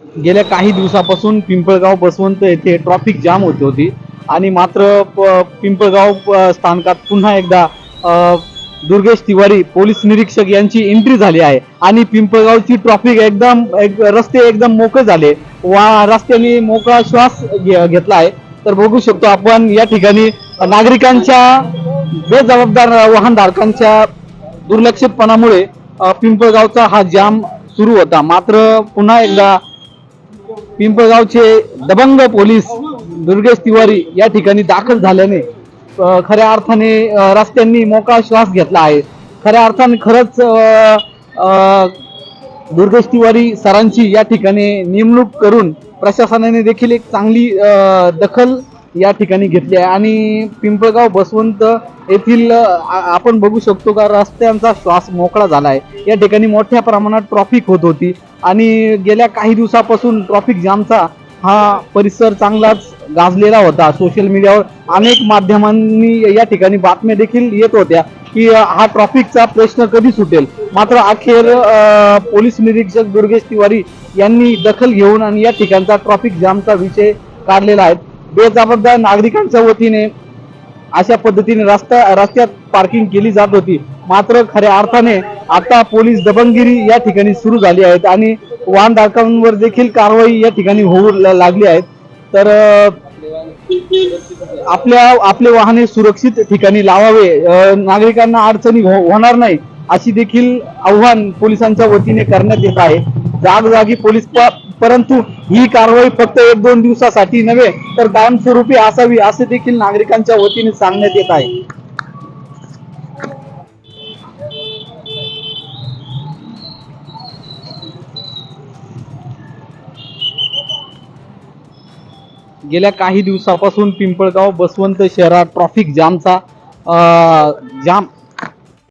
गेल्या काही दिवसापासून पिंपळगाव बसवंत येथे ट्रॉफिक जाम होती होती. आणि मात्र प- पिंपळगाव स्थानकात पुन्हा एकदा दुर्गेश तिवारी पोलीस निरीक्षक यांची एंट्री झाली आहे. आणि पिंपळगावची ट्रॉफिक एकदम एक, रस्ते एकदम मोकळे झाले. वा रस्त्याने मोकळा श्वास घे- घेतला आहे. तर बघू शकतो आपण या ठिकाणी नागरिकांच्या बेजबाबदार वाहनधारकांच्या दुर्लक्षितपणामुळे पिंपळगावचा हा जाम सुरू होता. मात्र पुन्हा एकदा पिंपळगावचे दबंग पोलीस दुर्गेश तिवारी या ठिकाणी दाखल झाल्याने खऱ्या अर्थाने रस्त्यांनी मोकळा श्वास घेतला आहे. खऱ्या अर्थाने खरंच दुर्गेश तिवारी सरांची या ठिकाणी नेमणूक करून प्रशासनाने देखील एक चांगली दखल या ठिकाणी घेतली आहे. आणि पिंपळगाव बसवंत येथील आपण बघू शकतो का रस्त्यांचा श्वास मोकळा झाला आहे या ठिकाणी मोठ्या प्रमाणात ट्रॉफिक होत होती. आणि गेल्या काही दिवसापासून ट्रॉफिक जामचा हा परिसर चांगलाच गाजलेला होता. सोशल मीडियावर अनेक माध्यमांनी या ठिकाणी बातम्या देखील येत होत्या की हा ट्रॉफिकचा प्रश्न कधी सुटेल? मात्र अखेर पोलीस निरीक्षक दुर्गेश तिवारी यांनी दखल घेऊन आणि या ठिकाणचा ट्रॉफिक जामचा विषय काढलेला आहे. बेजबाबदार नागरिकांच्या वतीने अशा पद्धतीने रस्ता रस्त्यात पार्किंग केली जात होती. मात्र खऱ्या अर्थाने आता पोलीस दबंगिरी या ठिकाणी सुरू झाली आहेत आणि वाहनधारकांवर देखील कारवाई या ठिकाणी होऊ लागली आहेत. तर आपल्या आपले वाहने सुरक्षित ठिकाणी लावावे. नागरिकांना अडचणी हो- होणार नाही अशी देखील आव्हान पोलिसांच्या वतीने करण्यात येत आहे. जागोजागी पोलीस प- परंतु ही कारवाई फक्त एक दोन दिवसासाठी नव्हे तर कायमस्वरूपी असावी असे देखील नागरिकांच्या वतीने सांगण्यात येत आहे. गेल्या काही दिवसापासून पिंपळगाव बसवंत शहरात ट्रॉफिक जामचा जाम